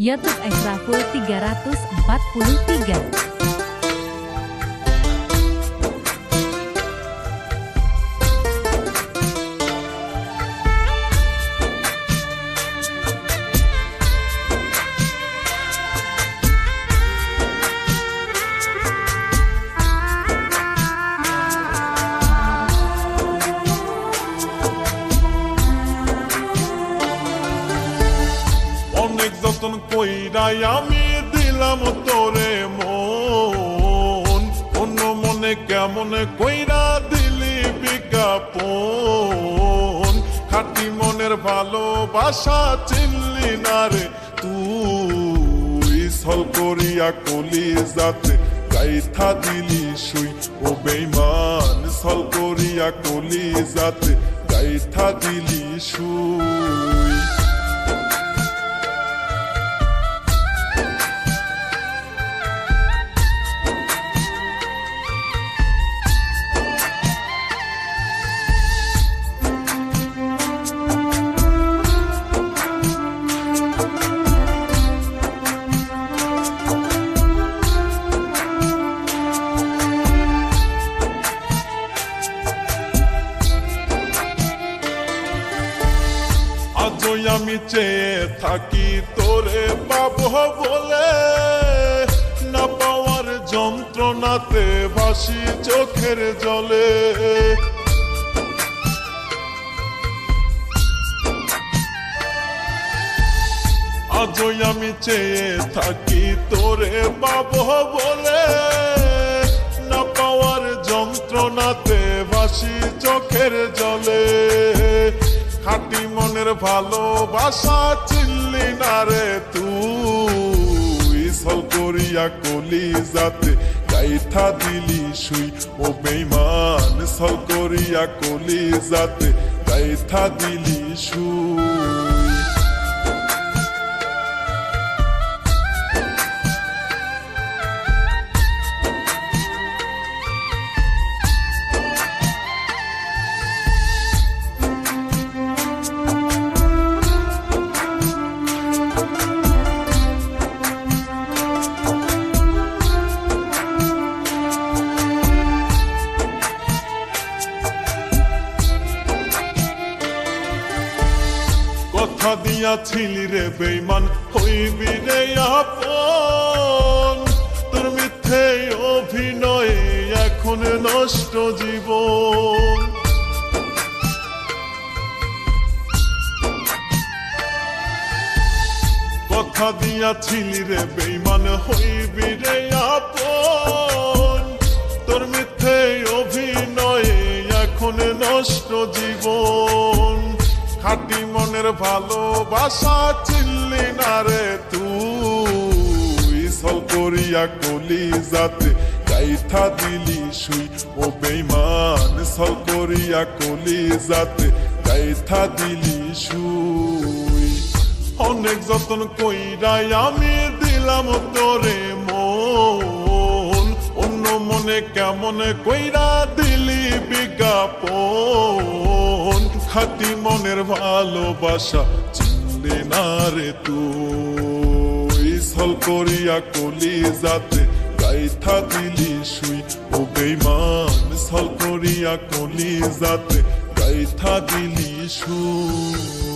Youtube Extraful 343 অনেক কইরাই আমি দিলাম তোরে মন। অন্য মনে কেমন কইরা দিলি বিজ্ঞাপন খাটি মনের ভালোবাসা চিনলি না রে তুই। সল করিয়া কলি যাতে গাইথা দিলি শুই। ও বেইমান সল করিয়া কলি যাতে গাইথা দিলি শুই। আমি চেয়ে থাকি তোরে পাবো বলে। না পাওয়ার যন্ত্রণাতে বাসি চোখের জলে। আজই আমি চেয়ে থাকি তোরে পাবো বলে। না পাওয়ার যন্ত্রণাতে বাসি চোখের জলে। খাটি মনের ভালোবাসা চিল্লি না রে তুই। সল করিয়া কলি যাতে গাইথা দিলি শুই ও বেইমান সল করিয়া কলি যাতে গাইথা দিলি শুই কথা দিয়াছিলি রে বেইমান হইবি রে আপন। তোর মিথ্যে অভিনয়ে এখন নষ্ট জীবন। কথা দিয়াছিলি রে বেইমান হইবি রে আপন। তোর মিথ্যে অভিনয়ে এখন নষ্ট জীবন। খাটি ভালোবাসা চিনলি না রে তুই। সল করিয়া কলি যাতে গাইথা দিলি শুই ও বেইমান সল করিয়া কলি যাতে গাইথা দিলি শুই। অনেক যতন কইরাই আমি দিলাম তোরে মন। অন্য মনে কেমন কইরা দিলি বিজ্ঞাপন? খাটি মনের ভালোবাসা, চিনলি না রে তুই। সল করিয়া কলি যাতে গাইথা দিলি শুই ও বেইমান সল করিয়া কলি যাতে গাইথা দিলি শুই